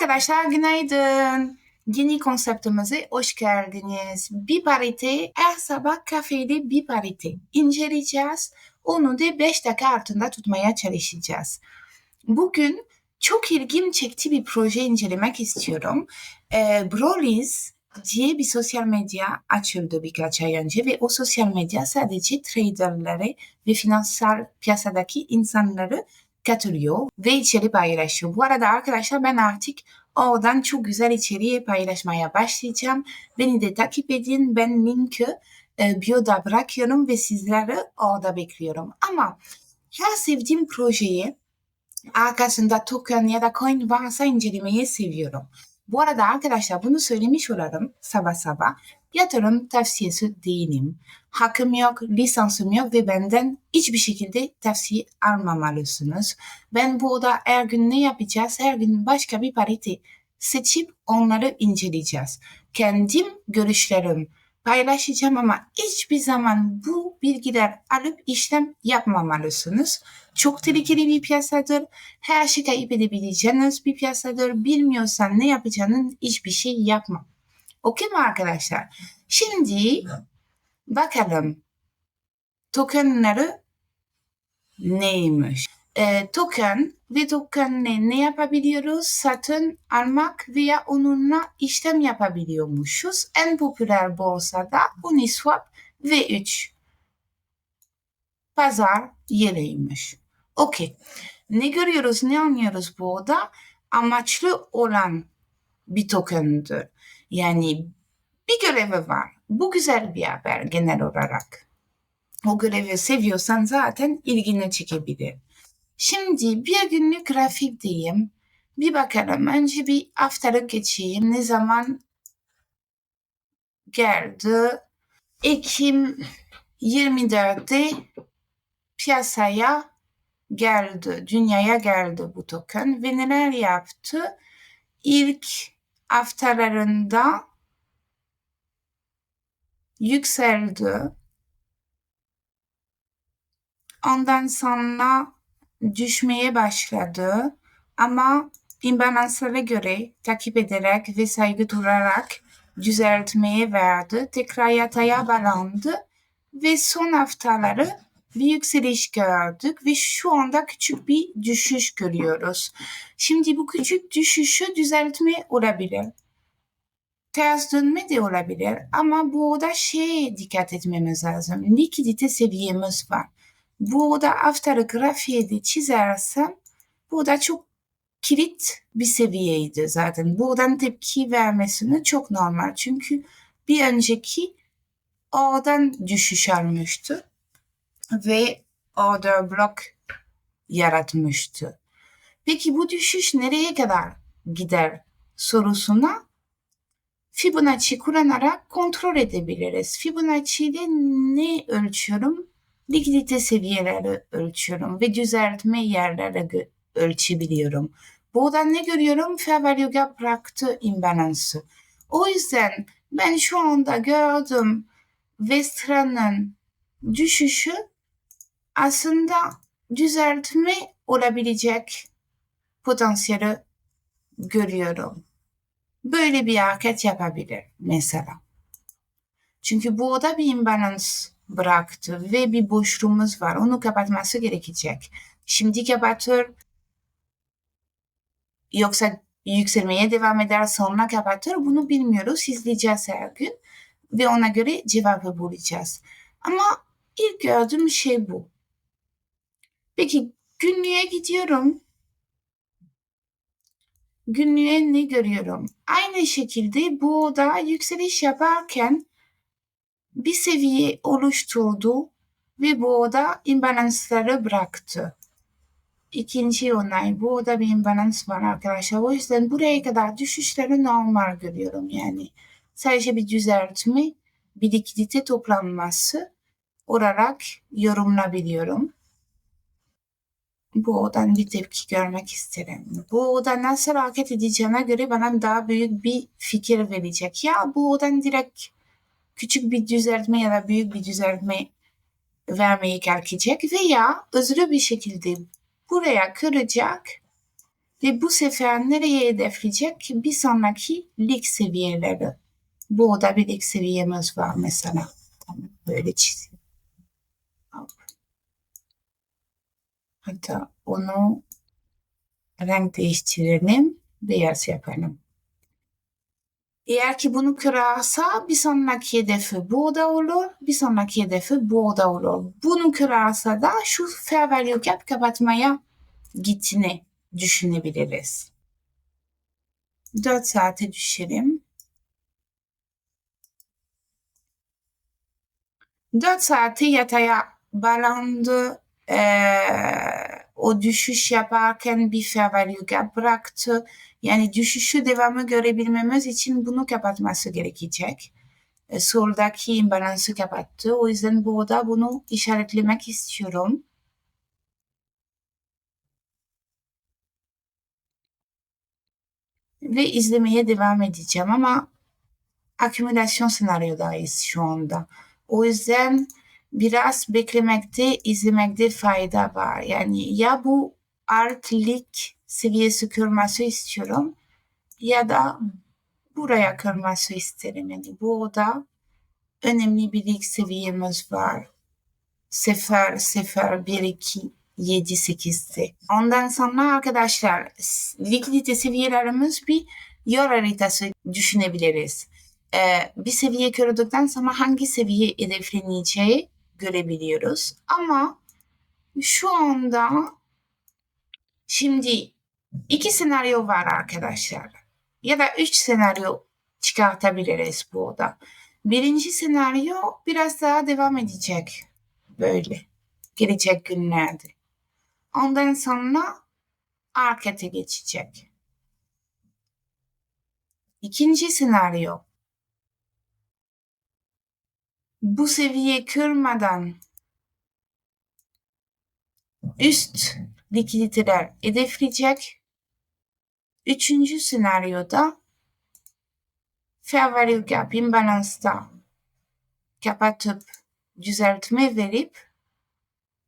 Arkadaşlar günaydın. Yeni konseptimize hoş geldiniz. Bir parite her sabah kafede bir parite inceleyeceğiz. Onu da 5 dakika altında tutmaya çalışacağız. Bugün çok ilgim çekti bir proje incelemek istiyorum. Ee, Broly's diye bir sosyal medya açıldı birkaç ay önce ve o sosyal medya sadece traderları ve finansal piyasadaki insanları katılıyor ve içeri paylaşıyor. Bu arada arkadaşlar ben artık oradan çok güzel içeriği paylaşmaya başlayacağım. Beni de takip edin. Ben linki e, bio'da bırakıyorum ve sizleri orada bekliyorum. Ama her sevdiğim projeyi arkasında token ya da coin varsa incelemeyi seviyorum. Bu arada arkadaşlar bunu söylemiş olalım sabah sabah. Yatırım tavsiyesi değilim. Hakkım yok, lisansım yok ve benden hiçbir şekilde tavsiye almamalısınız. Ben burada her gün ne yapacağız? Her gün başka bir parite seçip onları inceleyeceğiz. Kendim görüşlerim paylaşacağım ama hiçbir zaman bu bilgiler alıp işlem yapmamalısınız. Çok tehlikeli bir piyasadır. Her şeyi kayıp edebileceğiniz bir piyasadır. Bilmiyorsan ne yapacağının hiçbir şey yapma. Okey mi arkadaşlar? Şimdi bakalım tokenları neymiş? E, token ve tokenle ne yapabiliyoruz? Satın almak veya onunla işlem yapabiliyormuşuz. En popüler borsada Uniswap V3 pazar yeriymiş. Okey. Ne görüyoruz, ne anlıyoruz burada? Amaçlı olan bir tokendir. Yani bir görevi var. Bu güzel bir haber genel olarak. O görevi seviyorsan zaten ilgini çekebilir. Şimdi bir günlük grafik diyeyim. Bir bakalım. Önce bir haftalık geçeyim. Ne zaman geldi? Ekim 24'te piyasaya geldi. Dünyaya geldi bu token ve neler yaptı? İlk haftalarında yükseldi. Ondan sonra düşmeye başladı ama imbalanslara göre takip ederek ve saygı durarak düzeltmeye verdi. Tekrar yataya bağlandı ve son haftaları bir yükseliş gördük ve şu anda küçük bir düşüş görüyoruz. Şimdi bu küçük düşüşü düzeltme olabilir. Ters dönme de olabilir ama burada şeye dikkat etmemiz lazım. Likidite seviyemiz var. Burada haftalık grafiği de çizersem burada çok kilit bir seviyeydi zaten. Buradan tepki vermesini çok normal. Çünkü bir önceki oradan düşüş almıştı ve order blok yaratmıştı. Peki bu düşüş nereye kadar gider sorusuna Fibonacci kullanarak kontrol edebiliriz. Fibonacci ile ne ölçüyorum? Likidite seviyeleri ölçüyorum ve düzeltme yerleri ölçebiliyorum. Buradan ne görüyorum? Fair value gap bıraktı imbalansı. O yüzden ben şu anda gördüm Vestra'nın düşüşü aslında düzeltme olabilecek potansiyeli görüyorum. Böyle bir hareket yapabilir mesela. Çünkü burada bir imbalans bıraktı ve bir boşluğumuz var. Onu kapatması gerekecek. Şimdi kapatır yoksa yükselmeye devam eder sonra kapatır bunu bilmiyoruz. İzleyeceğiz her gün ve ona göre cevabı bulacağız. Ama ilk gördüğüm şey bu. Peki günlüğe gidiyorum. Günlüğe ne görüyorum? Aynı şekilde bu da yükseliş yaparken bir seviye oluşturdu ve burada imbalansları bıraktı. İkinci onay. Burada bir imbalans var arkadaşlar. O yüzden buraya kadar düşüşleri normal görüyorum yani. Sadece bir düzeltme, bir likidite toplanması olarak yorumlayabiliyorum. Bu odan bir tepki görmek isterim. Bu oda nasıl hareket edeceğine göre bana daha büyük bir fikir verecek. Ya bu odan direkt küçük bir düzeltme ya da büyük bir düzeltme vermeyi kalkacak veya özlü bir şekilde buraya kıracak Ve bu sefer nereye hedefleyecek? Bir sonraki lig seviyeleri. Burada bir lig seviyemiz var mesela. Böyle çizeyim. Hop. Hatta onu renk değiştirelim. Beyaz yapalım. Eğer ki bunu kırarsa bir sonraki hedefi burada olur, bir sonraki hedefi burada olur. Bunu kırarsa da şu fair value gap kapatmaya gittiğini düşünebiliriz. 4 saate düşelim. 4 saati yataya bağlandı. Ee, o düşüş yaparken bir gap bıraktı. Yani düşüşü devamı görebilmemiz için bunu kapatması gerekecek. E, soldaki imbalansı kapattı. O yüzden burada bunu işaretlemek istiyorum. Ve izlemeye devam edeceğim ama akümülasyon senaryodayız şu anda. O yüzden biraz beklemekte, izlemekte fayda var. Yani ya bu art lig seviyesi kırması istiyorum ya da buraya kırması isterim. Yani burada önemli bir lig seviyemiz var. 0, 0, 1, 2, 7, 8'de. Ondan sonra arkadaşlar likidite seviyelerimiz bir yol haritası düşünebiliriz. Ee, bir seviye kırıldıktan sonra hangi seviye hedefleneceği görebiliyoruz. Ama şu anda şimdi iki senaryo var arkadaşlar. Ya da üç senaryo çıkartabiliriz burada. Birinci senaryo biraz daha devam edecek. Böyle. Gelecek günlerde. Ondan sonra arkete geçecek. İkinci senaryo. Bu seviye kırmadan üst likiditeler hedefleyecek. Üçüncü senaryoda fair value gap imbalansta kapatıp düzeltme verip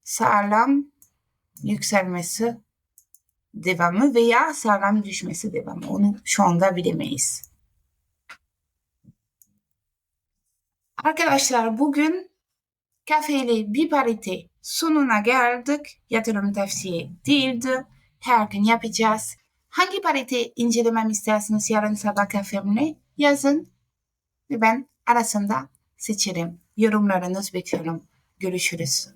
sağlam yükselmesi devamı veya sağlam düşmesi devamı. Onu şu anda bilemeyiz. Arkadaşlar bugün kafeli bir parite sonuna geldik. Yatırım tavsiye değildi. Her gün yapacağız. Hangi parite incelemem isterseniz yarın sabah kafemle yazın. Ve ben arasında seçerim. Yorumlarınızı bekliyorum. Görüşürüz.